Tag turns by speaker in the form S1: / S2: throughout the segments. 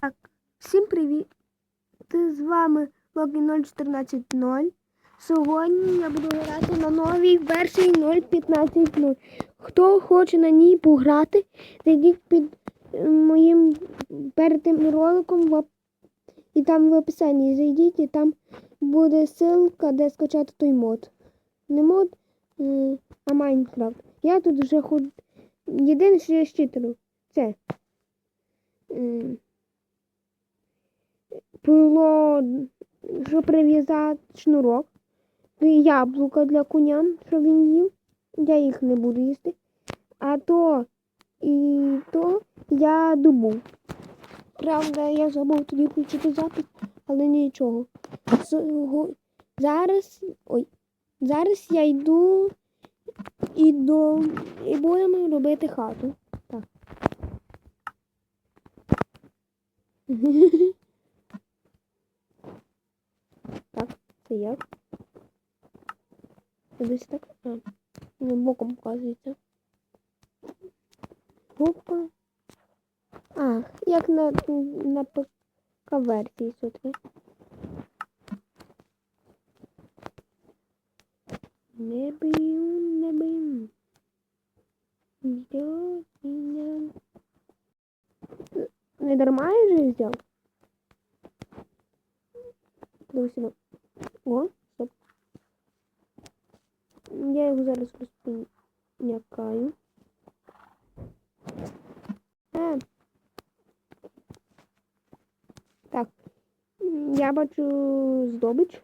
S1: Так, всім привіт! З вами Логі 0140. Сьогодні я буду грати на новій версії 0.15.0. Хто хоче на ній пограти, зайдіть під е, моїм перед тим роликом і там в описанні зайдіть, і там буде ссылка, де скачати той мод. Не мод, е, а Майнкрафт. Я тут вже ход... Єдине, що я щитаю, це. Було, що прив'язати шнурок, і яблука для коня, щоб він їв. Я їх не буду їсти. А то і то я добув. Правда, я забув тоді включити запис, але нічого. Зараз. Ой. Зараз я йду і до і будемо робити хату. Так. Так, це як? Десь так. А, ну, боком показується. Опа. А, як на, на ПК версії сутки. Не бию, не бию. Не дарма я же взял? Давай. О, стоп. Я його зараз розпинякаю. А. Так. Я бачу здобич.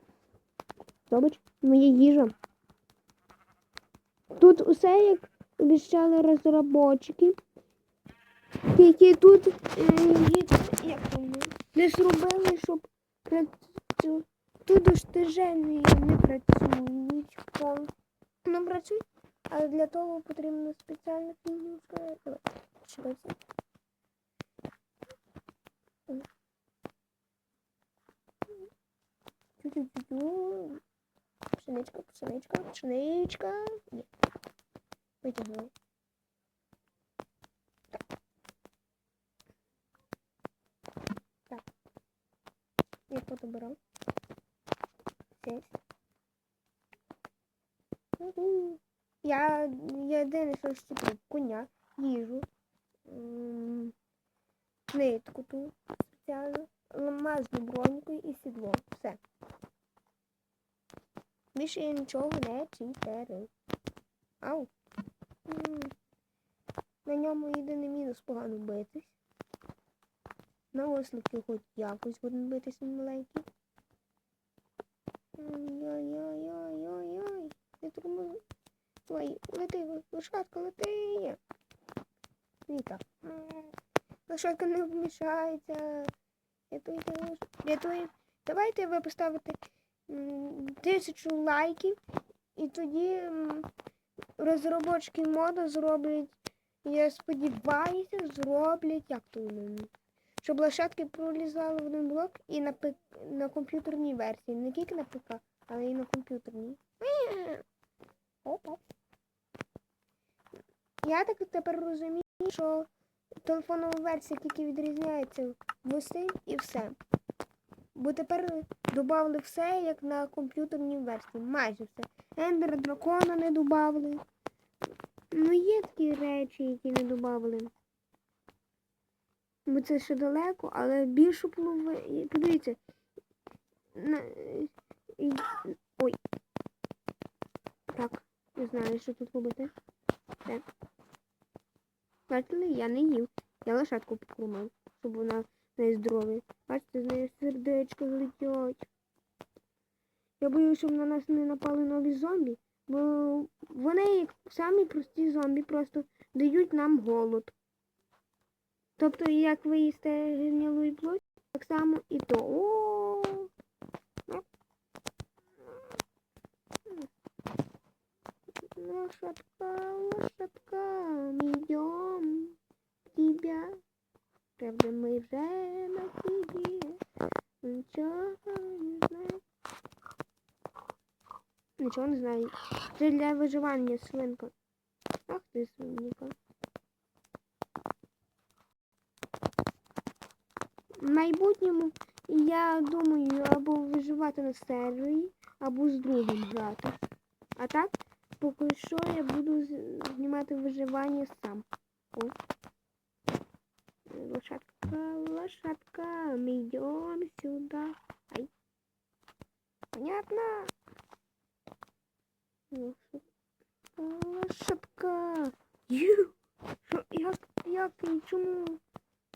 S1: Здобич. Моя їжа. Тут усе, як обіцяли розробники. Які тут е, як там, не зробили, щоб працю- тут достижені не працюють. Не працюють, але для того потрібно спеціальна фігнюшка. Давай, чекай. Тю-тю-тю-тю. Пшеничка, пшеничка, пшеничка. Ні. Витягнули. Так. Я фотобирав. Сесть. Уху. Я єдине, що щеплю коня, їжу, нитку ту спеціальну, ламазну броньку і сідло. Все. Більше я нічого не читерив. Ау. На ньому єдиний мінус погано битись. На ослики хоч якось будемо битись маленький. Ой-ой-ой-ой-ой-ой. Не турму. Ой, лети, лошадка, лети. Віка. Лошадка не вмішається. Рятуйте, лош- рятуй. Давайте ви поставите тисячу лайків. І тоді розробочки моду зроблять, я сподіваюся, зроблять, як то воно, щоб лошадки пролізали в один блок і на, пи- на комп'ютерній версії. Не тільки на ПК, але й на комп'ютерній. Опа. Я так тепер розумію, що телефонова версія тільки відрізняється в стиль і все. Бо тепер додали все, як на комп'ютерній версії. Майже все. Ендер дракона не додали. Ну, є такі речі, які не додали. Бо це ще далеко, але більшу половину. Подивіться. На... Ой. Так, не знаю, що тут робити. Так. Бачили, я не їв. Я лошадку покормив, щоб вона не здоров'я. Бачите, з неї сердечко злетять. Я боюсь, щоб на нас не напали нові зомбі, бо вони, як самі прості зомбі, просто дають нам голод. Тобто, як ви їсте гнилу і плоть, так само і то. О! Лошадка, лошадка, мы идем тебя. Правда, мы вже на тебе. Нічого не знаю. Нічого не знаю. Це для виживання свинка. Ах ти свинка. в майбутньому я думаю або виживати на сервері, або з другом грати. А так, поки що я буду знімати виживання сам. О. Лошадка, лошадка, мы идем сюда. Ай. Понятно? Лошадка, лошадка. Ю. Що, як, як і чому?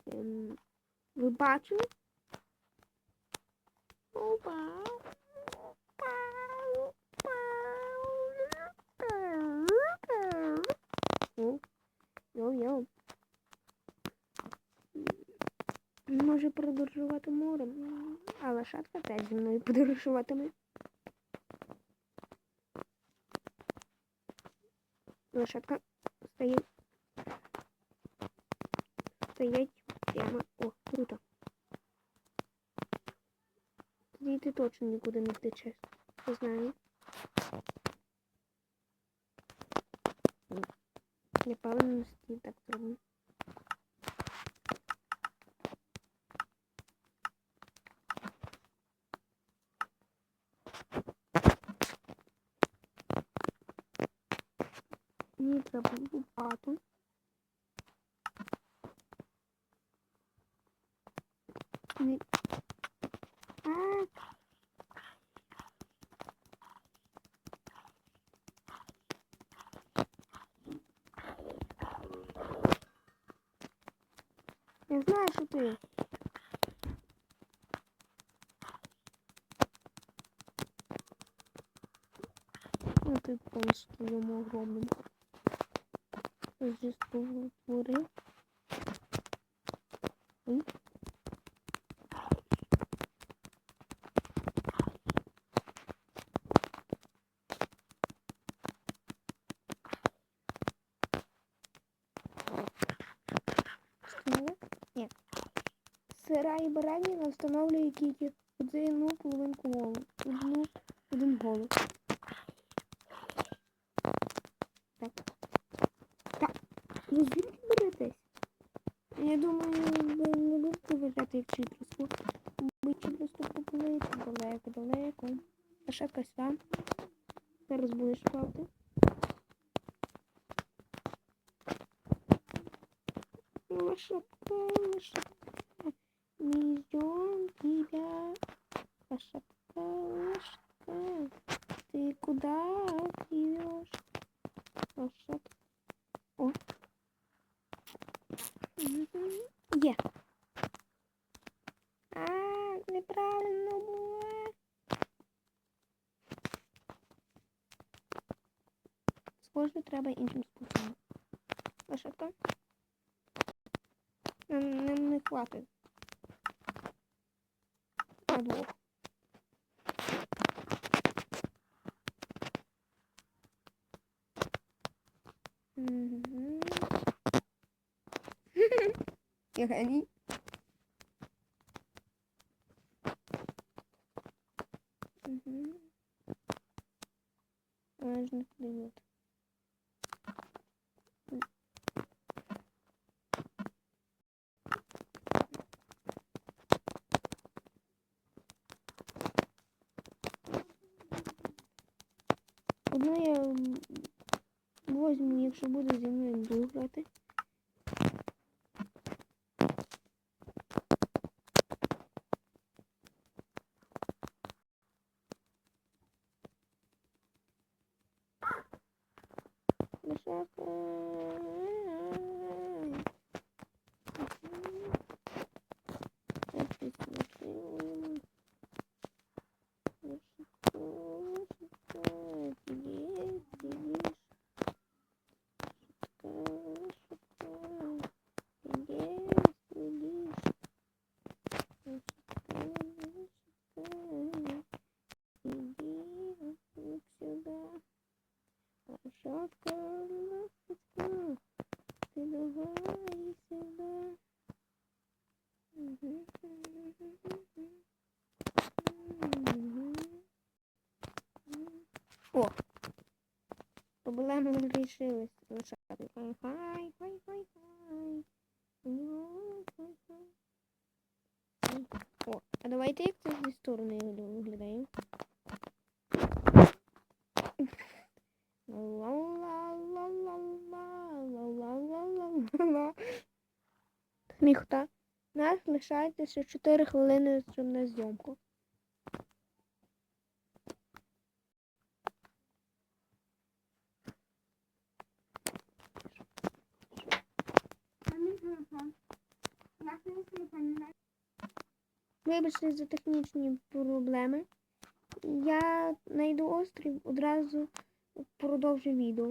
S1: Ем, ви бачили? Опа. Опа, опа. О, Йо-йо. Може подорожувати морем, а лошадка теж зі мною подорожуватиме. Лошадка стоїть. Стоять прямо. О, круто. Тоді ти точно нікуди не втечеш. Я знаю. Я певно так зроблю. Мені треба. Ні. Я знаю, що ти. Ну ти помниш твоєму огромному. Здесь створив. Ой. Встановили? Ні. Сира і баранина встановлює тільки одну половинку голу. Одну, один голос. Так. Ви звідки? Я думаю, ви не будете виглядати як читруску. Ви читруску поплити далеко, далеко. А ще там. Зараз будеш спати. Лошадка, лошадка, мы ждем тебя. Лошадка, лошадка, ты куда идешь? Лошадка. О. Є. А, неправильно було. Схоже, треба іншим способом. що Нам, нам не хватить. На Я геній. Мгм. Вона ж не подает. Одну я м, возьму, якщо буде зі мною буду грати. лишилось лишати. Хай, хай, хай, хай. О, а давайте як це зі сторони виглядаємо. Міхта. Нас лишається ще 4 хвилини на зйомку. Вибачте за технічні проблеми. Я знайду острів, одразу продовжу відео.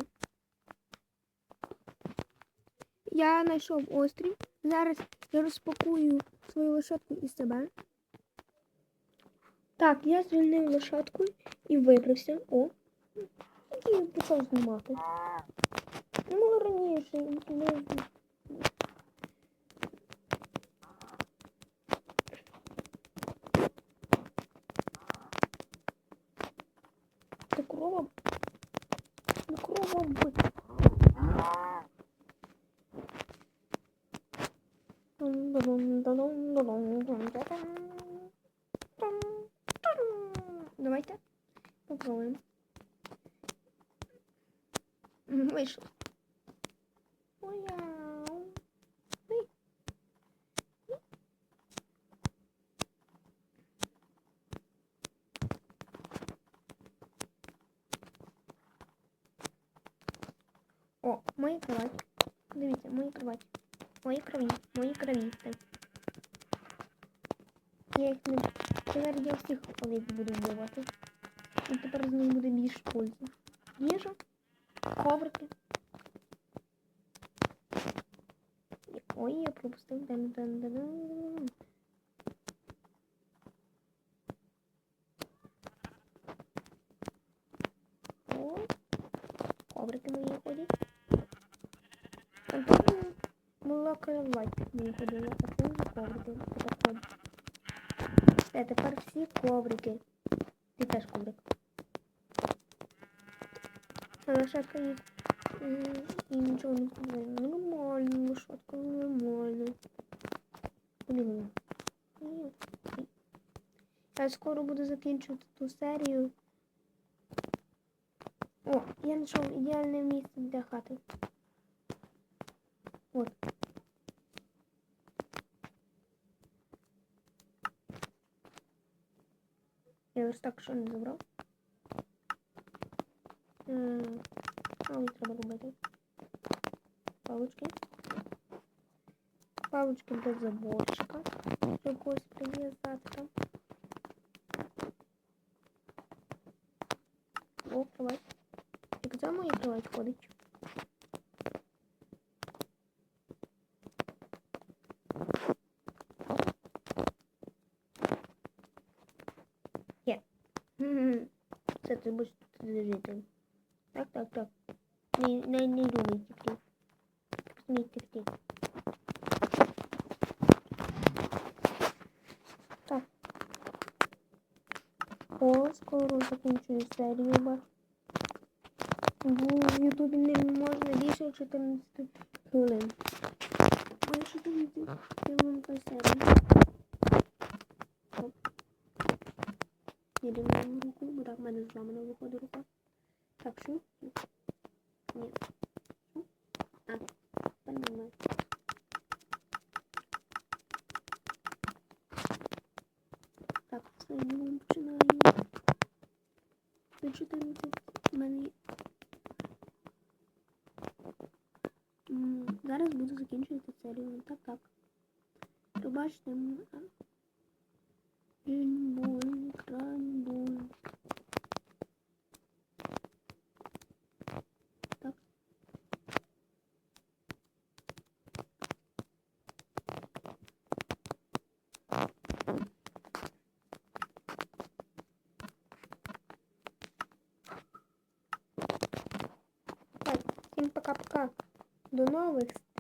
S1: Я знайшов острів. Зараз я розпакую свою лошадку і себе. Так, я звільнив лошадку і вибрався. О! І почав знімати. Ну, раніше. кровом. Ну кровом быть. О, моя кровать. Дивіться, мої кроваті. Мої крові, мої кровісти. Я їх не... Тепер я всіх овець буду вбивати. І тепер з них буде більш пользу. Їжа, коврики. Ой, я пропустив. Дан -дан -дан -дан. О, коврики мої ходять. А тут була кровать мені ходила, а тут коврики. Е, тепер всі коврики. Ти теж коврик. Їх м, і нічого не купує. Нормально, лошадка нормально. Куди. Я скоро буду закінчувати ту серію. О, я знайшов ідеальне місце для хати. Я ось так що не забрав. А ось треба робити. Палочки. Палочки для заборчика. Щоб когось прив'язати там. О, кровать. Як це моя кровать ходить? Мгм. Це ти будеш тут. Так, так, так. Не, не, не думай тільки. Смій тільки. Так. О, скоро закінчую серію, бач. В Ютубі не можна більше 14 хвилин. Ой, 14 хвилин по серії. Їдемо руку, бо так в мене зламана виходить рука. Так, що? Ні. А, понимаю. Так, все, ми починаємо. До 14 в мене. Зараз буду закінчувати серію. Так, так. Пробачте, м, Ben bu